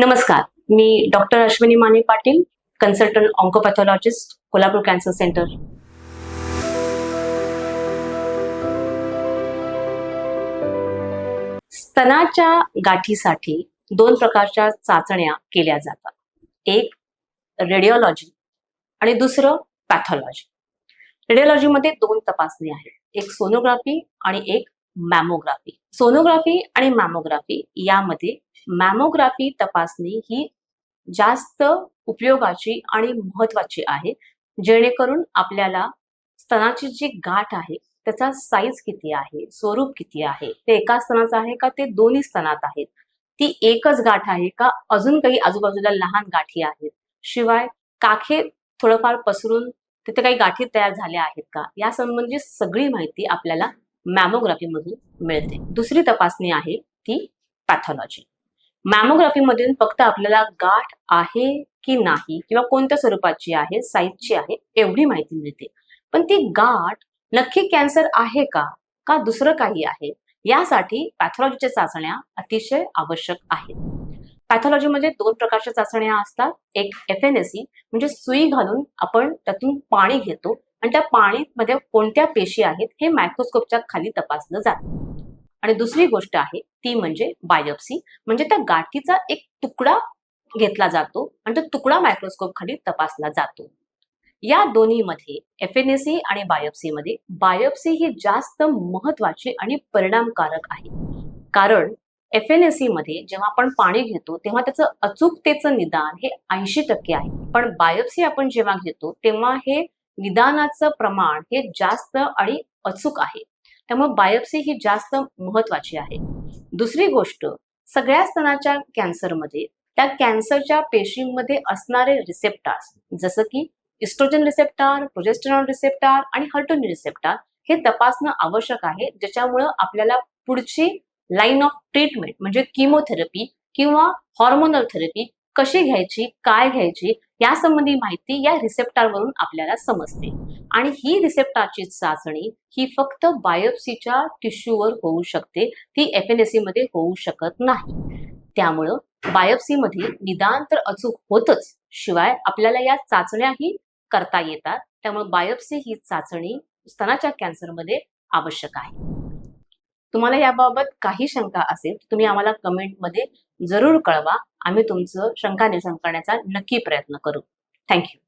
नमस्कार मी doctor Ashwini Mane Patil consultant oncopathologist Kolhapur cancer centre स्तनाच्या गाठीसाठी दोन प्रकारच्या चाचण्या केल्या जातात. एक रेडिओलॉजी आणि दुसरं पॅथॉलॉजी रेडिओलॉजीमध्ये दोन तपासणी आहेत. एक सोनोग्राफी आणि एक मॅमोग्राफी. सोनोग्राफी आणि मॅमोग्राफी यामध्ये मॅमोग्राफी तपासणी ही जास्त उपयोगाची आणि महत्वाची आहे. जेणेकरून आपल्याला स्तनाची जी गाठ आहे त्याचा साईज किती आहे स्वरूप किती आहे ते एका स्तनाचं आहे का ते दोन्ही स्तनात आहेत. ती एकच गाठ आहे का अजून काही आजूबाजूला लहान गाठी आहेत. शिवाय काखे थोडंफार पसरून तिथे काही गाठी तयार झाल्या आहेत का यासंबंधी सगळी माहिती आपल्याला मॅमोग्राफी मधून मिळते. दुसरी तपासणी आहे ती पॅथॉलॉजी. मॅमोग्राफी मधून फक्त आपल्याला गाठ आहे की नाही किंवा कोणत्या स्वरूपाची आहे साईजची आहे एवढी माहिती मिळते. पण ती गाठ नक्की कॅन्सर आहे का का दुसरं काही आहे यासाठी पॅथॉलॉजीच्या चाचण्या अतिशय आवश्यक आहेत. पॅथॉलॉजीमध्ये दोन प्रकारच्या चाचण्या असतात. एक एफ एन एस म्हणजे सुई घालून आपण त्यातून पाणी घेतो. आणि त्या पाणीमध्ये कोणत्या पेशी आहेत हे मायक्रोस्कोपच्या खाली तपासलं जातं. आणि दुसरी गोष्ट आहे ती म्हणजे बायोप्सी म्हणजे त्या गाठीचा एक तुकडा घेतला जातो आणि तो तुकडा मायक्रोस्कोप खाली तपासला जातो. या दोन्हीमध्ये एफएनएसी आणि बायोप्सीमध्ये बायोप्सी ही जास्त महत्वाची आणि परिणामकारक आहे. कारण एफएनएसी मध्ये जेव्हा आपण पाणी घेतो तेव्हा त्याचं अचूकतेचं निदान हे ऐंशी टक्के आहे. पण बायोप्सी आपण जेव्हा घेतो तेव्हा हे निदानाचं प्रमाण हे जास्त आणि अचूक आहे. त्यामुळे बायोप्सी ही जास्त महत्वाची आहे. दुसरी गोष्ट सगळ्या स्तनाच्या कॅन्सरमध्ये त्या कॅन्सरच्या पेशींमध्ये असणारे रिसेप्टार्स जसं की इस्ट्रोजन रिसेप्टार प्रोजेस्टेरॉन रिसेप्टार आणि हर्टोन रिसेप्टार हे तपासणं आवश्यक आहे ज्याच्यामुळं आपल्याला पुढची लाईन ऑफ ट्रीटमेंट म्हणजे किमोथेरपी किंवा हॉर्मोनल थेरपी कशी घ्यायची काय घ्यायची यासंबंधी माहिती या रिसेप्टारवरून आपल्याला समजते. आणि ही रिसेप्टारची चाचणी ही फक्त बायोप्सीच्या टिश्यूवर होऊ शकते. ती एफमध्ये होऊ शकत नाही. त्यामुळं बायोप्सीमध्ये निदान तर अचूक होतच. शिवाय आपल्याला या चाचण्याही करता येतात. त्यामुळे बायोप्सी ही चाचणी स्तनाच्या कॅन्सरमध्ये आवश्यक आहे. तुम्हाला याबाबत काही शंका असेल तुम्ही आम्हाला कमेंटमध्ये जरूर कळवा. आम्ही तुमचं शंका निरसन करण्याचा नक्की प्रयत्न करू. थँक्यू